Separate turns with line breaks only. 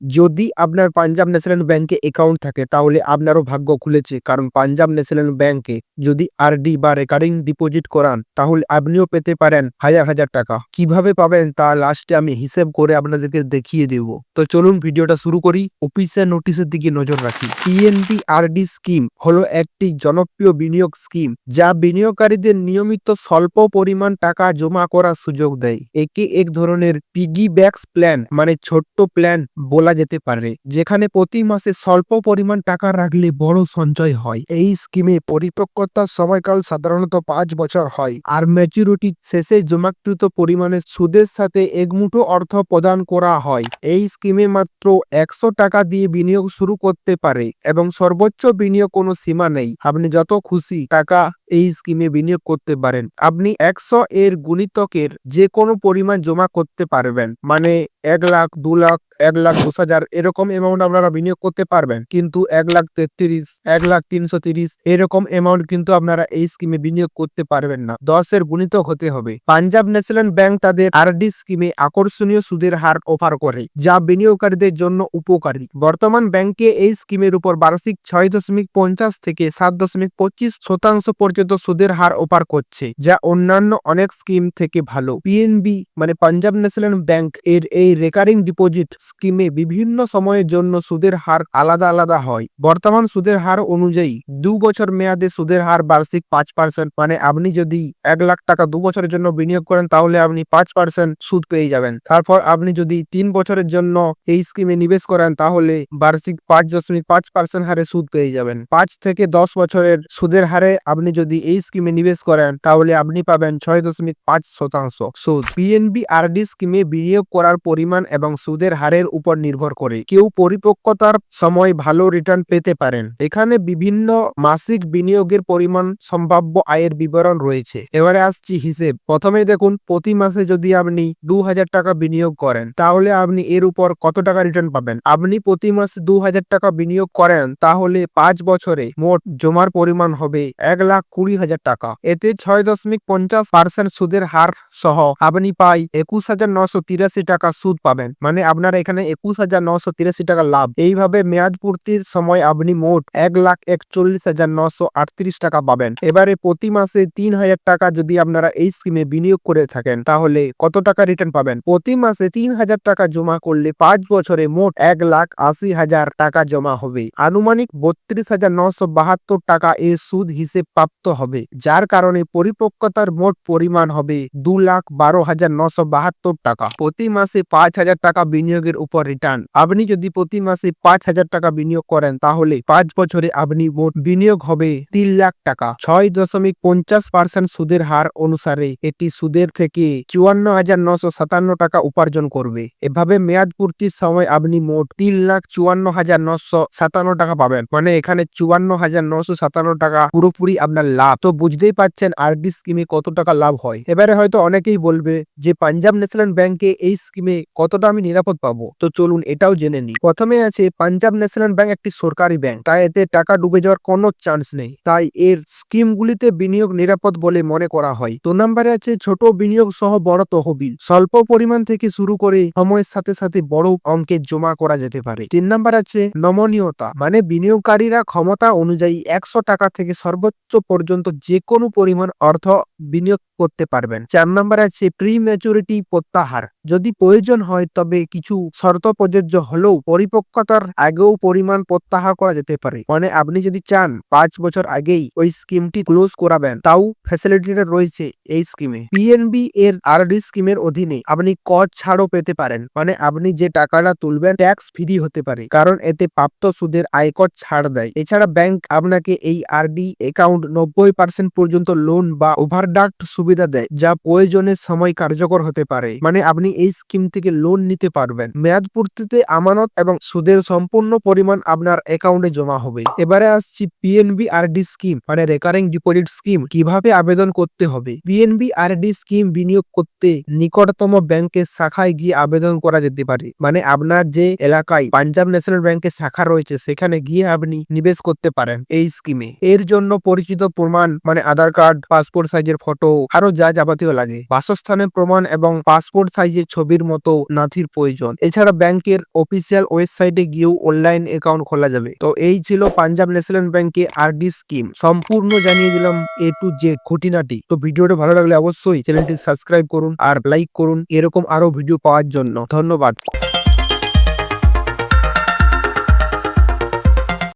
যদি আপনার পাঞ্জাব ন্যাশনাল ব্যাংকে অ্যাকাউন্ট থাকে, তাহলে আপনারও ভাগ্য খুলেছে। কারণ পাঞ্জাব ন্যাশনাল ব্যাংকে যদি আরডি বা রেকারিং ডিপোজিট করান, তাহলে আপনিও পেতে পারেন হাজার হাজার টাকা। কীভাবে পাবেন, তা লাস্টে আমি হিসেব করে আপনাদেরকে দেখিয়ে দেব। তো চলুন ভিডিওটা শুরু করি। অফিসিয়াল নোটিশের দিকে নজর রাখি। পিএনবি আরডি স্কিম হলো একটি জনপ্রিয় বিনিয়োগ স্কিম যা বিনিয়োগকারীদের নিয়মিত স্বল্প পরিমাণ টাকা জমা করার সুযোগ দেয়। একে এক ধরনের পিগি ব্যাকস প্ল্যান মানে ছোট্ট প্ল্যান বলা যেতে পারে, যেখানে প্রতি মাসে স্বল্প পরিমাণ টাকা রাখলে বড় সঞ্চয় হয়। এই স্কিমে পরিপক্কতার সময়কাল সাধারণত পাঁচ বছর হয় আর ম্যাচুরিটি শেষে জমাকৃত পরিমাণে সুদের সাথে একমুঠো অর্থ প্রদান করা হয়। এই স্কিমে মাত্র একশো টাকা দিয়ে বিনিয়োগ শুরু করতে পারে এবং সর্বোচ্চ বিনিয়োগ কোনো সীমা নেই। আপনি যত খুশি টাকা এই স্কিমে বিনিয়োগ করতে পারেন। আপনি একশো এর গুণিতকের যে কোনো পরিমাণ জমা করতে পারবেন। মানে এক লাখ, দু লাখ, এক লাখ, দশ হাজার এরকম অ্যামাউন্ট আপনারা বিনিয়োগ করতে পারবেন। কিন্তু এক লাখ তেত্রিশ, এক লাখ তিনশো তিরিশ এরকম অ্যামাউন্ট কিন্তু আপনারা এই স্কিমে বিনিয়োগ করতে পারবেন না। দশের গুণিতক হতে হবে। পাঞ্জাব ন্যাশনাল ব্যাংক তাদের আরডি স্কিমে আকর্ষণীয় সুদের হার অফার করে, যা বিনিয়োগকারীদের জন্য উপকারী। বর্তমান ব্যাংকে এই স্কিমের উপর বার্ষিক ছয় দশমিক পঞ্চাশ থেকে সাত দশমিক পঁচিশ শতাংশ পর্যন্ত সুদের হার অফার করছে, যা অন্যান্য অনেক স্কিম থেকে ভালো। পিএনবি মানে পাঞ্জাব ন্যাশনাল ব্যাংক এর এই রেকারিং ডিপোজিট স্কিমে বিভিন্ন সময়ের জন্য সুদের হার আলাদা আলাদা হয়। বর্তমান সুদের হার অনুযায়ী, দু বছর মেয়াদে সুদের হার বার্ষিক পাঁচ পার্সেন্ট মানে আপনি যদি এক লাখ টাকা দু বছরের জন্য বিনিয়োগ করেন, তাহলে আপনি পাঁচ পার্সেন্ট সুদ পেয়ে যাবেন। তারপর আপনি যদি তিন বছরের জন্য এই স্কিমে নিবেশ করেন, তাহলে বার্ষিক পাঁচ দশমিক পাঁচ পার্সেন্ট হারে সুদ পেয়ে যাবেন। পাঁচ থেকে দশ বছরের সুদের হারে আপনি যদি এই স্কিমে নিবেশ করেন, তাহলে আপনি পাবেন ছয় দশমিক পাঁচ শতাংশ। সুদ পিএনবি আরডি স্কিমে বিনিয়োগ করার পরিমাণ এবং সুদের হারের উপর নির্ভর করে। কেউ পরিপক্কতার সময় ভালো রিটার্ন পেতে পারেন। এখানে বিভিন্ন মাসিক বিনিয়োগের পরিমাণ, সম্ভাব্য আয়ের বিবরণ রয়েছে। এবারে আসছি হিসেব। প্রথমে দেখুন, প্রতি মাসে যদি আপনি দু হাজার টাকা বিনিয়োগ করেন, তাহলে আপনি এর উপর কত টাকা রিটার্ন পাবেন? আপনি প্রতি মাসে দু হাজার টাকা বিনিয়োগ করেন, তাহলে পাঁচ বছরে মোট জমার পরিমাণ হবে এক লাখ কুড়ি হাজার টাকা। এতে ছয় দশমিক পঞ্চাশ পার্সেন্ট সুদের হার সহ আপনি পাই একুশ হাজার নশো তিরাশি টাকা সুদ পাবেন। মানে আপনার এখানে একুশ হাজার নশো তিরাশি টাকা লাভ। এইভাবে মেয়াদ পূর্তির সময় আপনি মোট এক লাখ একচল্লিশ হাজার নশো আটত্রিশ টাকা পাবেন। এবারে প্রতি মাসে তিন হাজার টাকা যদি আপনারা এই স্কিমে বিনিয়োগ করে থাকেন, তাহলে কত টাকা রিটার্ন পাবেন? প্রতি মাসে তিন হাজার টাকা জমা করলে পাঁচ বছরে মোট এক লাখ আশি হাজার টাকা জমা হবে। আনুমানিক বত্রিশ হাজার নশো বাহাত্তর টাকা এ সুদ হিসেব প্রাপ্ত হবে, যার কারণে পরিপক্কতার মোট পরিমাণ হবে দু লাখ বারো হাজার নশো বাহাত্তর টাকা। প্রতি মাসে পাঁচ হাজার টাকা বিনিয়োগের উপর রিটার্ন আপনি যদি প্রতি মাসে পাঁচ হাজার টাকা বিনিয়োগ করেন, তাহলে পাঁচ বছরে আপনি মোট বিনিয়োগ হবে তিন লাখ টাকা। ছয় দশমিক পঞ্চাশ পার্সেন্ট সুদের হার অনুসারে এটি সুদের থেকে চুয়ান্ন হাজার নশো সাতান্ন টাকা উপার্জন করবে। এভাবে মেয়াদ পূর্তির সময় আপনি মোট তিন লাখ চুয়ান্ন হাজার নশো সাতান্ন টাকা পাবেন। মানে এখানে চুয়ান্ন হাজার নশো সাতান্ন টাকা পুরোপুরি আপনার লাভ তো বুঝতেই পারছেন আরডি স্কিমে কত টাকা লাভ হয়। এবারে হয়তো অনেকেই বলবে যে পাঞ্জাব ন্যাশনাল ব্যাংকে এই স্কিমে কতটা আমি নিরাপদ পাবো। তো চলুন এটাও জেনে নিই। প্রথমে আছে পাঞ্জাব ন্যাশনাল ব্যাংক একটি সরকারি ব্যাংক। তাই এতে টাকা ডুবে যাওয়ার কোনো চান্স নেই। তাই এর স্কিমগুলিতে বিনিয়োগ নিরাপদ বলে মনে করা হয়। দু নম্বরে আছে ছোট বিনিয়োগ সহ বড় তহবিল। স্বল্প পরিমাণ থেকে শুরু করে সময়ের সাথে সাথে বড় অঙ্কের জমা করা যেতে পারে। তিন নম্বর আছে নমনীয়তা। মানে বিনিয়োগকারীরা ক্ষমতা অনুযায়ী একশো টাকা থেকে সর্বোচ্চ পর্যন্ত যে কোনো পরিমাণ অর্থ বিনিয়োগ করতে পারবেন। চার নম্বর আছে প্রি ম্যাচুরিটি প্রত্যাহার। যদি প্রয়োজন হয় তবে কিছু শর্ত প্রযোজ্য হলেও পরিপক্কতার আগেও পরিমাণ প্রত্যাহার করা যেতে পারে। মানে আপনি যদি চান পাঁচ বছর আগেই ওই স্কিমটি ক্লোজ করাবেন, তাও ফ্যাসিলিটিটা রয়েছে এই স্কিমে। পিএনবি এর আরডি স্কিমের অধীনে আপনি কর ছাড়ও পেতে পারেন। মানে আপনি যে টাকাটা তুলবেন ট্যাক্স ফ্রি হতে পারে। কারণ এতে প্রাপ্ত সুদের আয়কর ছাড় দেয়। এছাড়া ব্যাংক আপনাকে এই আরডি অ্যাকাউন্ট নব্বই পার্সেন্ট পর্যন্ত লোন বা ওভারড্রাফট সুবিধা দেয়, যা প্রয়োজনের সময় কার্যকর হতে পারে। মানে আপনি এই স্কিম থেকে লোন নিতে পারবেন। মেয়াদ পূর্তিতে আমানত এবং সুদের সম্পূর্ণ পরিমাণ আপনার অ্যাকাউন্টে জমা হবে। এবারে আসছি পিএনবি আরডি স্কিম মানে রেকারিং ডিপোজিট স্কিম কীভাবে আবেদন করতে হবে? পিএনবি আরডি স্কিম বিনিয়োগ করতে নিকটতম ব্যাংকের শাখায় গিয়ে আবেদন করা যেতে পারে। মানে আপনার যে এলাকায় পাঞ্জাব ন্যাশনাল ব্যাংকের শাখা রয়েছে, সেখানে গিয়ে আপনি নিবেশ করতে পারেন এই স্কিমে এর জন্য পরিচিত প্রমাণ মানে আধার কার্ড, পাসপোর্ট সাইজের ফটো, আরও যা যাবতীয় লাগে। বাসস্থানের প্রমাণ এবং পাসপোর্ট সাইজের ছবির মতো নাথির প্রয়োজন। এছাড়া ব্যাংকের অফিসিয়াল ওয়েবসাইটে গিয়েও অনলাইন অ্যাকাউন্ট খোলা যাবে। তো এই ছিল পাঞ্জাব ন্যাশনাল ব্যাংকে আরডি স্কিম। সম্পূর্ণ জানিয়ে দিলাম এ টু জে খুঁটিনাটি। তো ভিডিওটা ভালো লাগলে অবশ্যই চ্যানেলটি সাবস্ক্রাইব করুন আর লাইক করুন। এরকম আরও ভিডিও পাওয়ার জন্য। ধন্যবাদ।